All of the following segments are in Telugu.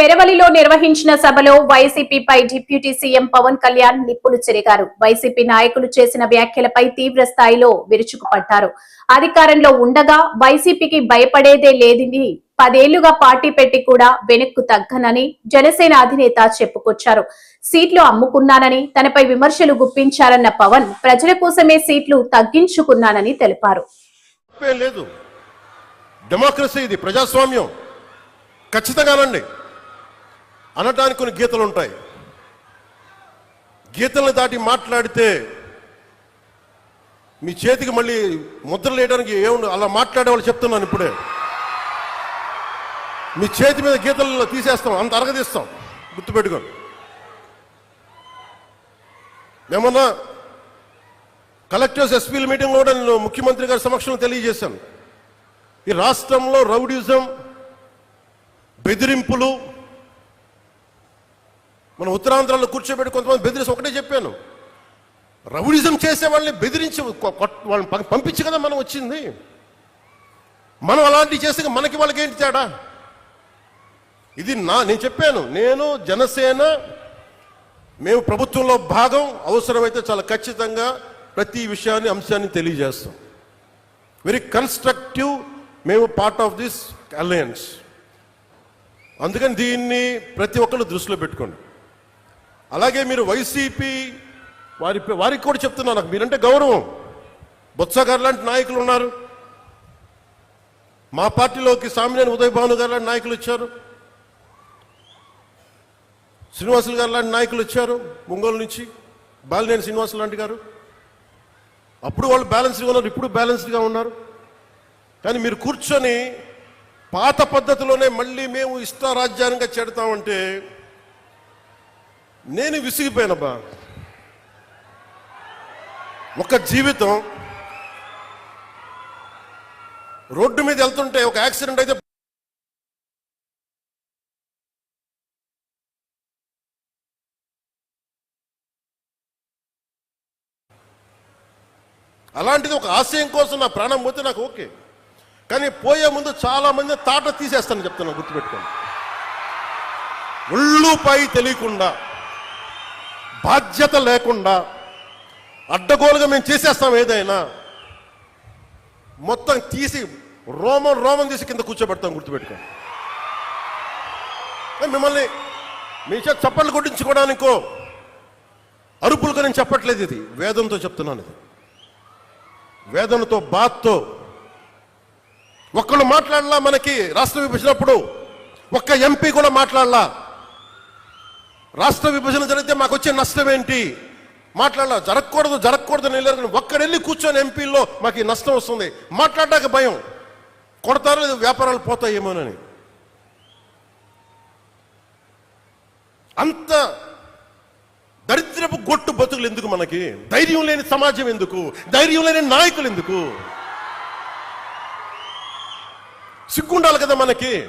పెరవలిలో నిర్వహించిన సభలో వైసీపీపై డిప్యూటీ సీఎం పవన్ కళ్యాణ్ నిప్పులు చెరిగారు. వైసీపీ నాయకులు చేసిన వ్యాఖ్యలపై తీవ్ర స్థాయిలో విరుచుకుపడ్డారు. అధికారంలో ఉండగా వైసీపీకి భయపడేదే లేదని పదేళ్ళుగా పార్టీ పెట్టి కూడా వెనక్కు తగ్గనని జనసేన అధినేత చెప్పుకొచ్చారు. సీట్లు అమ్ముకున్నానని తనపై విమర్శలు గుప్పించారన్న పవన్ ప్రజల కోసమే సీట్లు తగ్గించుకున్నానని తెలిపారు. డెమోక్రసీ ఇది ప్రజాస్వామ్యం. ఖచ్చితంగానండి. అనటానికి కొన్ని గీతలు ఉంటాయి. గీతలను దాటి మాట్లాడితే మీ చేతికి మళ్ళీ ముద్ర వేయడానికి ఏముంది అలా మాట్లాడే వాళ్ళు చెప్తున్నాను ఇప్పుడే. మీ చేతి మీద గీతలు తీసేస్తాం అంత అరగదీస్తాం. గుర్తుపెట్టుకోండి. ఏమన్నా కలెక్టర్స్ ఎస్పీల మీటింగ్లో కూడా నేను ముఖ్యమంత్రి గారి సమక్షంలో తెలియజేశాను. ఈ రాష్ట్రంలో రౌడిజం బెదిరింపులు మన ఉత్తరాంధ్రలో కూర్చోబెట్టి కొంతమంది బెదిరించి ఒకటే చెప్పాను. రౌడిజం చేసే వాళ్ళని బెదిరించి వాళ్ళని పంపించి కదా మనం వచ్చింది. మనం అలాంటివి చేస్తే మనకి వాళ్ళకి ఏంటి తేడా? ఇది నా నేను చెప్పాను నేను జనసేన మేము ప్రభుత్వంలో భాగం అవసరమైతే చాలా ఖచ్చితంగా ప్రతి విషయాన్ని అంశాన్ని తెలియజేస్తాం. వెరీ కన్స్ట్రక్టివ్ మేము పార్ట్ ఆఫ్ దిస్ అలయన్స్ అందుకని దీన్ని ప్రతి ఒక్కరు దృష్టిలో పెట్టుకోండి. అలాగే మీరు వైసీపీ వారి వారికి కూడా చెప్తున్నా నాకు మీరంటే గౌరవం. బొత్స గారు లాంటి నాయకులు ఉన్నారు. మా పార్టీలోకి సామినేని ఉదయ్ భాను గారు లాంటి నాయకులు వచ్చారు. శ్రీనివాసులు గారు లాంటి నాయకులు వచ్చారు ఒంగోలు నుంచి. బాలినేని శ్రీనివాసులు లాంటి గారు. అప్పుడు వాళ్ళు బ్యాలెన్స్డ్గా ఉన్నారు ఇప్పుడు బ్యాలెన్స్డ్గా ఉన్నారు. కానీ మీరు కూర్చొని పాత పద్ధతిలోనే మళ్ళీ మేము ఇష్టారాజ్యాంగంగా చెడతామంటే నేను విసిగిపోయానబ్బా ఒక జీవితం రోడ్డు మీద వెళ్తుంటే ఒక యాక్సిడెంట్ అయితే అలాంటిది ఒక ఆశయం కోసం నా ప్రాణం పోతే నాకు ఓకే. కానీ పోయే ముందు చాలా మంది తాట తీసేస్తాను చెప్తున్నాను గుర్తుపెట్టుకోండి. ఒళ్ళుపై తెలియకుండా. బాధ్యత లేకుండా అడ్డగోలుగా మేము చేసేస్తాం ఏదైనా మొత్తం తీసి రోమం రోమం తీసి కింద కూర్చోబెడతాం గుర్తుపెట్టుకోండి. మిమ్మల్ని మీ చేత చప్పట్లు కొట్టించుకోవడానికో అరుపులుగా నేను చెప్పట్లేదు ఇది. వేదంతో చెప్తున్నాను ఇది. వేదనతో బాత్తో ఒక్కళ్ళు మాట్లాడలా మనకి రాష్ట్ర విభజనప్పుడు ఒక్క ఎంపీ కూడా మాట్లాడలా. రాష్ట్ర విభజన జరిగితే మాకు వచ్చే నష్టం ఏంటి? మాట్లాడలా జరగకూడదు జరగకూడదు అని వెళ్ళారు ఒక్కడెళ్ళి కూర్చొని ఎంపీల్లో మాకు ఈ నష్టం వస్తుంది. మాట్లాడడానికి భయం. కొడతారు వ్యాపారాలు పోతాయేమోనని. అంత దరిద్రపు గొట్టు బతుకులు ఎందుకు మనకి? ధైర్యం లేని సమాజం ఎందుకు? ధైర్యం లేని నాయకులు ఎందుకు? సిగ్గుండాలి కదా మనకి.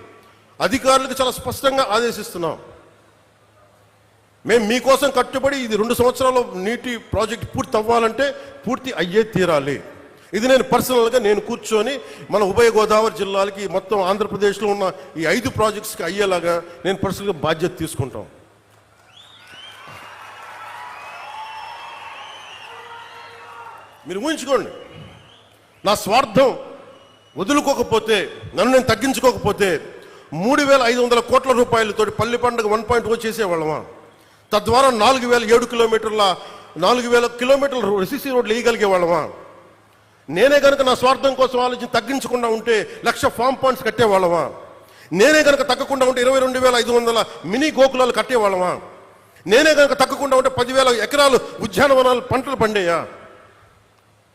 అధికారులకు చాలా స్పష్టంగా ఆదేశిస్తున్నాం. మేము మీకోసం కట్టుబడి ఇది రెండు సంవత్సరాలు నీటి ప్రాజెక్ట్ పూర్తి అవ్వాలంటే పూర్తి అయ్యే తీరాలి. ఇది నేను పర్సనల్గా నేను కూర్చొని మన ఉభయ గోదావరి జిల్లాలకి మొత్తం ఆంధ్రప్రదేశ్లో ఉన్న ఈ ఐదు ప్రాజెక్ట్స్కి అయ్యేలాగా నేను పర్సనల్గా బాధ్యత తీసుకుంటాం. మీరు ఊహించుకోండి. నా స్వార్థం వదులుకోకపోతే నన్ను నేను తగ్గించుకోకపోతే మూడు వేల ఐదు వందల కోట్ల రూపాయలతో పల్లి పండుగ వన్ పాయింట్ ఓ చేసేవాళ్ళమా? తద్వారా నాలుగు వేల ఏడు కిలోమీటర్ల నాలుగు వేల కిలోమీటర్ల సిసి రోడ్లు వేయగలిగే వాళ్ళమా నేనే కనుక నా స్వార్థం కోసం ఆలోచించి తగ్గించకుండా ఉంటే లక్ష ఫామ్ పాయింట్స్ కట్టేవాళ్ళమా? నేనే కనుక తగ్గకుండా ఉంటే ఇరవై రెండు వేల ఐదు వందల మినీ గోకులాలు కట్టేవాళ్ళమా? నేనే కనుక తగ్గకుండా ఉంటే పదివేల ఎకరాలు ఉద్యానవనాలు పంటలు పండేయా?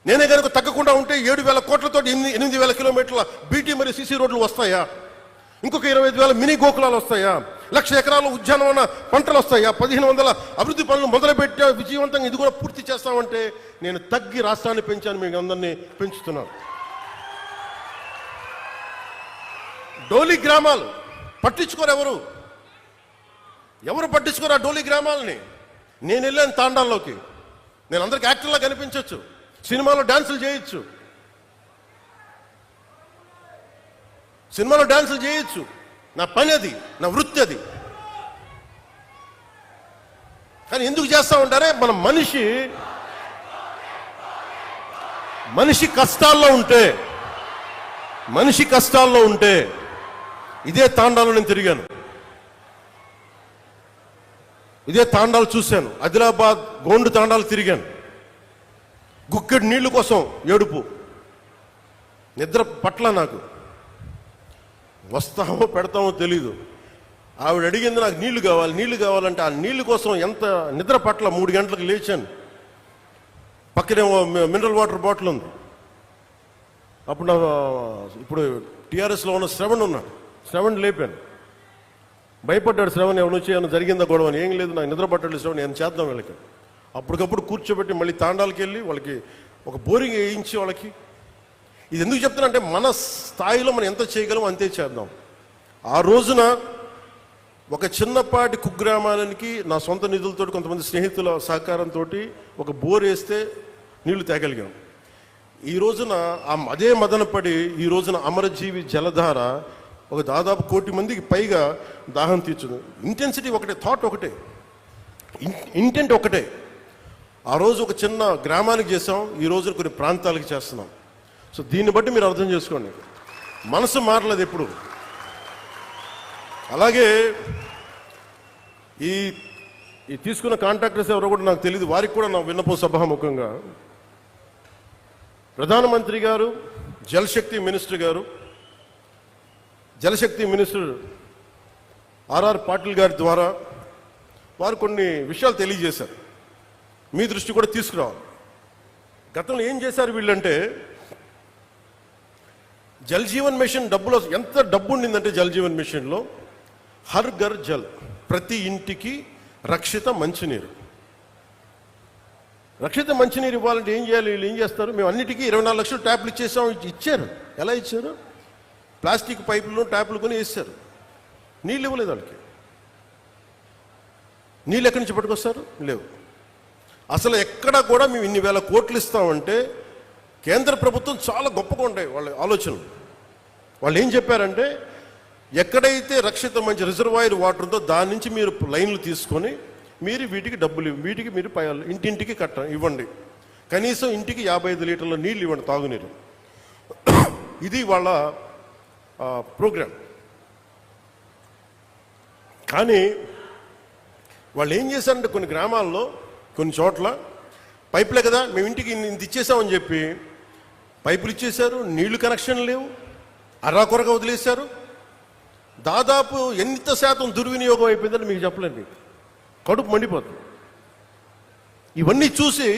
నేనే కనుక తగ్గకుండా ఉంటే ఏడు వేల కోట్లతో ఎనిమిది ఎనిమిది వేల కిలోమీటర్ల బీటీ మరియు సిసి రోడ్లు వస్తాయా? ఇంకొక ఇరవై ఐదు వేల మినీ గోకులాలు వస్తాయా? లక్ష ఎకరాల ఉద్యానవన పంటలు వస్తాయా? పదిహేను వందల అభివృద్ధి పనులు మొదలుపెట్టా విజయవంతంగా ఇది కూడా పూర్తి చేస్తామంటే నేను తగ్గి రాష్ట్రాన్ని పెంచాను మీకు అందరినీ పెంచుతున్నాను. డోలి గ్రామాలు పట్టించుకోరు ఎవరు? ఎవరు పట్టించుకోరు ఆ డోలి గ్రామాలని? నేను వెళ్ళాను తాండాల్లోకి. నేను అందరికి యాక్టర్లా కనిపించవచ్చు సినిమాలో డాన్సులు చేయొచ్చు. సినిమాలో డాన్సులు చేయొచ్చు. నా పని అది నా వృత్తి అది కానీ ఎందుకు చేస్తా ఉంటారే? మన మనిషి మనిషి కష్టాల్లో ఉంటే మనిషి కష్టాల్లో ఉంటే ఇదే తాండాలో నేను తిరిగాను. ఇదే తాండాలు చూశాను. ఆదిలాబాద్ గోండు తాండాలు తిరిగాను. గుక్కెడు నీళ్ళు కోసం ఏడుపు. నిద్ర పట్ల నాకు. వస్తామో పెడతామో తెలీదు. ఆవిడ అడిగింది నాకు నీళ్ళు కావాలి నీళ్ళు కావాలంటే ఆ నీళ్ళు కోసం ఎంత నిద్ర పట్ల మూడు గంటలకు లేచాను. పక్కనే మినరల్ వాటర్ బాటిల్ ఉంది. అప్పుడు నా ఇప్పుడు టీఆర్ఎస్లో ఉన్న శ్రవణ్ ఉన్నాడు. శ్రవణ్ లేపాను. భయపడ్డాడు శ్రవణ్ ఎవరు వచ్చి ఏమైనా జరిగిందా గొడవ? అని ఏం లేదు నాకు నిద్ర పట్టాడు శ్రవణ్ ఏం చేద్దాం వీళ్ళకి? అప్పటికప్పుడు కూర్చోబెట్టి మళ్ళీ తాండాలకి వెళ్ళి వాళ్ళకి ఒక బోరింగ్ వేయించి వాళ్ళకి ఇది ఎందుకు చెప్తున్నా అంటే మన స్థాయిలో మనం ఎంత చేయగలం అంతే చేద్దాం. ఆ రోజున ఒక చిన్నపాటి కుగ్రామానికి నా సొంత నిధులతో కొంతమంది స్నేహితుల సహకారంతో ఒక బోర్ వేస్తే నీళ్ళు తేగలిగాం. ఈ రోజున ఆ అదే మదనపడి ఈ రోజున అమరజీవి జలధార ఒక దాదాపు కోటి మందికి పైగా దాహం తీర్చుంది. ఇంటెన్సిటీ ఒకటే థాట్ ఒకటే. ఇంటెంట్ ఒకటే. ఆ రోజు ఒక చిన్న గ్రామానికి చేసాం ఈ రోజున కొన్ని ప్రాంతాలకు చేస్తున్నాం. సో దీన్ని బట్టి మీరు అర్థం చేసుకోండి. మనసు మారలేదు ఎప్పుడు. అలాగే ఈ ఈ తీసుకున్న కాంట్రాక్టర్స్ ఎవరో కూడా నాకు తెలియదు వారికి కూడా నా విన్నపం సభాముఖంగా. ప్రధానమంత్రి గారు జలశక్తి మినిస్టర్ గారు జలశక్తి మినిస్టర్ ఆర్ఆర్ పాటిల్ గారి ద్వారా వారు కొన్ని విషయాలు తెలియజేశారు. మీ దృష్టి కూడా తీసుకురావాలి. గతంలో ఏం చేశారు వీళ్ళంటే జల్ జీవన్ మిషన్ డబ్బులో ఎంత డబ్బు ఉండిందంటే జల్ జీవన్ మిషన్లో? హర్ ఘర్ జల్. ప్రతి ఇంటికి రక్షిత మంచినీరు. రక్షిత మంచినీరు ఇవ్వాలంటే ఏం చేయాలి? వీళ్ళు ఏం చేస్తారు? మేము అన్నిటికీ ఇరవై నాలుగు లక్షలు ట్యాప్లు ఇచ్చేసాం. ఇచ్చారు. ఎలా ఇచ్చారు? ప్లాస్టిక్ పైపులు ట్యాప్లు కొని వేసారు నీళ్ళు ఇవ్వలేదు వాళ్ళకి. నీళ్ళు ఎక్కడి నుంచి పట్టుకొస్తారు? లేవు. అసలు ఎక్కడ కూడా మేము ఇన్ని వేల కోట్లు ఇస్తామంటే కేంద్ర ప్రభుత్వం చాలా గొప్పగా ఉండే వాళ్ళ ఆలోచనలు. వాళ్ళు ఏం చెప్పారంటే ఎక్కడైతే రక్షిత మంచి రిజర్వాయర్ వాటర్ ఉందో దాని నుంచి మీరు లైన్లు తీసుకొని మీరు వీటికి డబ్బులు ఇవ్వ- వీటికి మీరు పై ఇంటింటికి కట్ట ఇవ్వండి. కనీసం ఇంటికి యాభై ఐదు లీటర్ల నీళ్ళు ఇవ్వండి తాగునీరు. ఇది వాళ్ళ ప్రోగ్రామ్ కానీ వాళ్ళు ఏం చేశారంటే కొన్ని గ్రామాల్లో కొన్ని చోట్ల పైపులే కదా మేము ఇంటికి ఇంత ఇచ్చేసామని చెప్పి పైపులు ఇచ్చేశారు నీళ్ళు కనెక్షన్ లేవు అర్రాకొరగా వదిలేశారు. దాదాపు ఎంత శాతం దుర్వినియోగం అయిపోయిందని మీకు చెప్పలేండి కడుపు మండిపోతుంది. ఇవన్నీ చూసి